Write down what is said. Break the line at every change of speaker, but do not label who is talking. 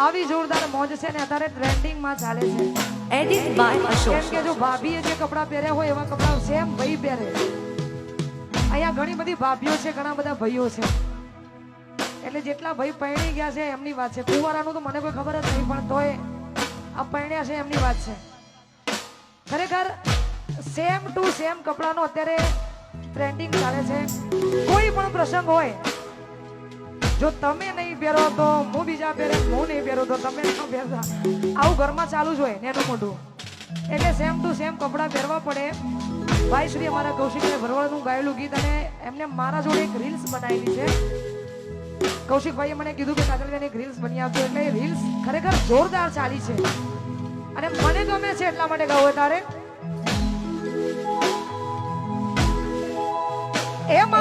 આવી જોરદાર મોજ છે ને અત્યારે ટ્રેન્ડિંગમાં ચાલે છે.
એડિટ બાય
અશોક કે જો ભાભીએ જે કપડાં પહેર્યા હોય એવા કપડાં સેમ ભાઈ પહેરે. અહીંયા ઘણી બધી ભાભીઓ છે ઘણા બધા ભાઈઓ છે. એટલે જેટલા ભાઈ પરણી ગયા છે એમની વાત છે. કુંવારાનું તો મને કોઈ ખબર જ નહીં પણ તોય આ પરણ્યા છે એમની વાત છે. ખરેખર સેમ ટુ સેમ કપડાનો અત્યારે ટ્રેન્ડિંગ ચાલે છે. કોઈ પણ પ્રસંગ હોય જો તમે નહીં પહેરો તો હું બીજા પહેરે, હું નહીં પહેરું તો તમે ન પહેરતા. આવું ઘરમાં ચાલુ જ હોય નેનું મોટું. એટલે સેમ ટુ સેમ કપડાં પહેરવા પડે. ભાઈ શ્રી અમારા કૌશિકભાઈ ભરવાડનું ગાયેલું ગીત અને એમને મારા જોડે એક રીલ્સ બનાવેલી છે. કૌશિકભાઈએ મને કીધું કે કાજલબેન એક રીલ્સ બની આપજો. એટલે એ રીલ્સ ખરેખર જોરદાર ચાલી છે. અને મને ગમે છે એટલા માટે ગાવું તારે એ મારે કપડા